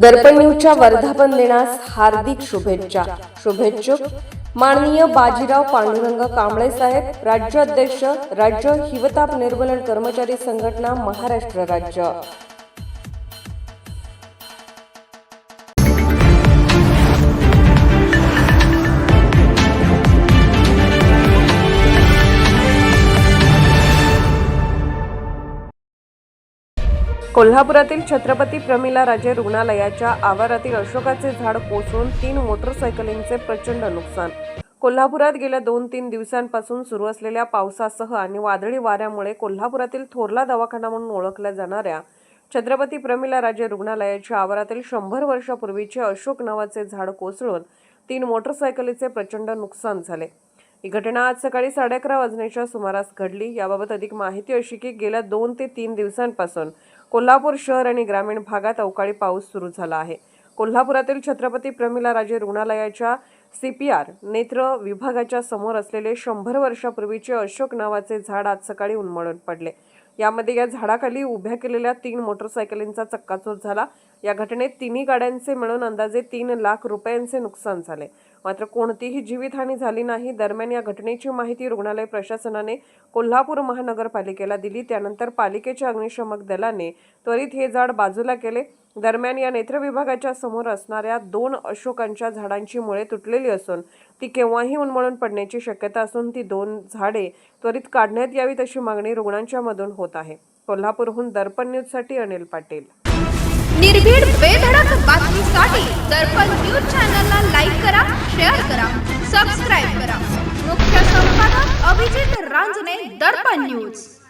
दर्पण न्यूजच्या वर्धापन दिनास हार्दिक शुभेच्छा. शुभेच्छुक माननीय बाजीराव पांडुरंग कांबळे साहेब राज्य अध्यक्ष राज्य हिवताप निर्मूलन कर्मचारी संघटना महाराष्ट्र राज्य. कोल्हापुरातील छत्रपती प्रमिला राजे रुग्णालयाच्या आवारातील अशोकाचे झाड कोसळून तीन मोटरसायकलींचे प्रचंड नुकसान. कोल्हापुरात गेल्या दोन तीन दिवसांपासून सुरू असलेल्या पावसासह आणि वादळी वाऱ्यामुळे कोल्हापुरातील थोरला दवाखाना म्हणून ओळखल्या जाणाऱ्या छत्रपती प्रमिला राजे रुग्णालयाच्या आवारातील शंभर वर्षापूर्वीचे अशोक नावाचे झाड कोसळून तीन मोटरसायकलीचे प्रचंड नुकसान झाले. ही घटना आज सकाळी साडे अकरा वाजण्याच्या सुमारास घडली. याबाबत अधिक माहिती अशी की गेल्या दोन ते तीन दिवसांपासून कोल्हापूर शहर आणि ग्रामीण भागात अवकाळी पाऊस सुरू झाला आहे. कोल्हापुरातील छत्रपती प्रमिला राजे रुग्णालयाच्या सी पी आर नेत्र विभागाच्या समोर असलेले शंभर वर्षापूर्वीचे अशोक नावाचे झाड आज सकाळी उन्मळून पडले. यामध्ये या झाडाखाली उभ्या केलेल्या तीन मोटरसायकलींचा चक्काचूर झाला. या घटनेत तिन्ही गाड्यांचे मिळून अंदाजे तीन लाख रुपयांचे नुकसान झाले. मात्र कोणतीही जीवितहानी झाली नाही. दरम्यान या घटनेची माहिती रुग्णालय प्रशासनाने कोल्हापूर महानगरपालिकेला दिली. त्यानंतर पालिकेच्या अग्निशमक दलाने त्वरित हे झाड बाजूला केले. दरम्यान या नेत्र विभागाच्या समोर असणाऱ्या दोन अशोकांच्या झाडांची मुळे तुटलेली असून ती केव्हाही उन्मळून पडण्याची शक्यता असून ती दोन झाडे त्वरित काढण्यात यावीत अशी मागणी रुग्णांच्या मधून होत आहे. कोल्हापूरहून दर्पण न्यूजसाठी अनिल पाटील. निर्भीड बेधडक बातमीसाठी दर्पण न्यूज चॅनलला लाईक करा. Subscribe Darpan news.